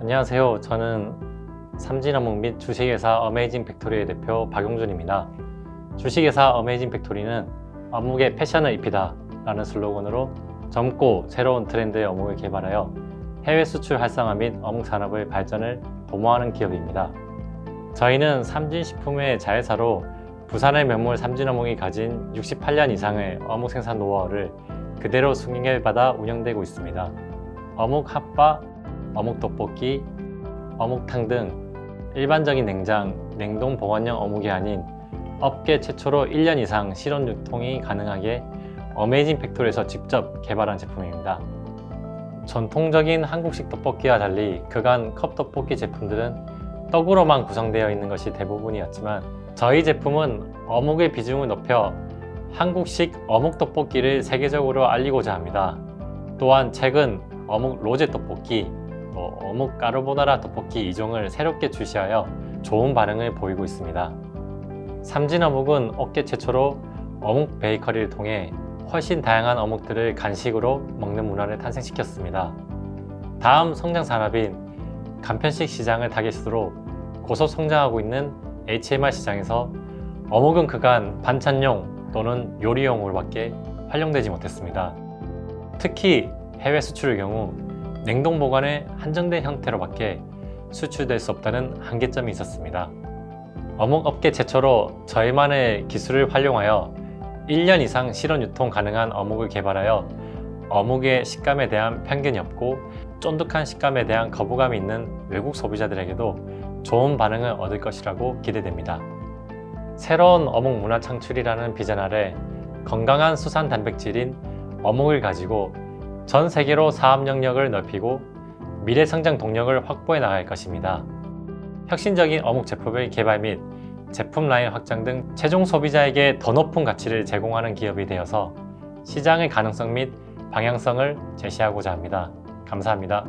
안녕하세요. 저는 삼진어묵 및 주식회사 어메이징 팩토리의 대표 박용준입니다. 주식회사 어메이징 팩토리는 어묵에 패션을 입히다 라는 슬로건으로 젊고 새로운 트렌드의 어묵을 개발하여 해외 수출 활성화 및 어묵 산업의 발전을 도모하는 기업입니다. 저희는 삼진식품의 자회사로 부산의 명물 삼진어묵이 가진 68년 이상의 어묵 생산 노하우를 그대로 승인받아 운영되고 있습니다. 어묵 핫바, 어묵 떡볶이, 어묵탕 등 일반적인 냉장, 냉동 보관용 어묵이 아닌 업계 최초로 1년 이상 실온 유통이 가능하게 어메이징 팩토리에서 직접 개발한 제품입니다. 전통적인 한국식 떡볶이와 달리 그간 컵 떡볶이 제품들은 떡으로만 구성되어 있는 것이 대부분이었지만 저희 제품은 어묵의 비중을 높여 한국식 어묵 떡볶이를 세계적으로 알리고자 합니다. 또한 최근 어묵 로제 떡볶이, 또 어묵 까르보나라 떡볶이 2종을 새롭게 출시하여 좋은 반응을 보이고 있습니다. 삼진어묵은 업계 최초로 어묵 베이커리를 통해 훨씬 다양한 어묵들을 간식으로 먹는 문화를 탄생시켰습니다. 다음 성장 산업인 간편식 시장을 타겟으로 고속 성장하고 있는 HMR 시장에서 어묵은 그간 반찬용 또는 요리용으로밖에 활용되지 못했습니다. 특히 해외 수출의 경우 냉동 보관의 한정된 형태로밖에 수출될 수 없다는 한계점이 있었습니다. 어묵 업계 최초로 저희만의 기술을 활용하여 1년 이상 실온 유통 가능한 어묵을 개발하여 어묵의 식감에 대한 편견이 없고 쫀득한 식감에 대한 거부감이 있는 외국 소비자들에게도 좋은 반응을 얻을 것이라고 기대됩니다. 새로운 어묵 문화 창출이라는 비전 아래 건강한 수산 단백질인 어묵을 가지고 전 세계로 사업 영역을 넓히고 미래 성장 동력을 확보해 나갈 것입니다. 혁신적인 어묵 제품의 개발 및 제품 라인 확장 등 최종 소비자에게 더 높은 가치를 제공하는 기업이 되어서 시장의 가능성 및 방향성을 제시하고자 합니다. 감사합니다.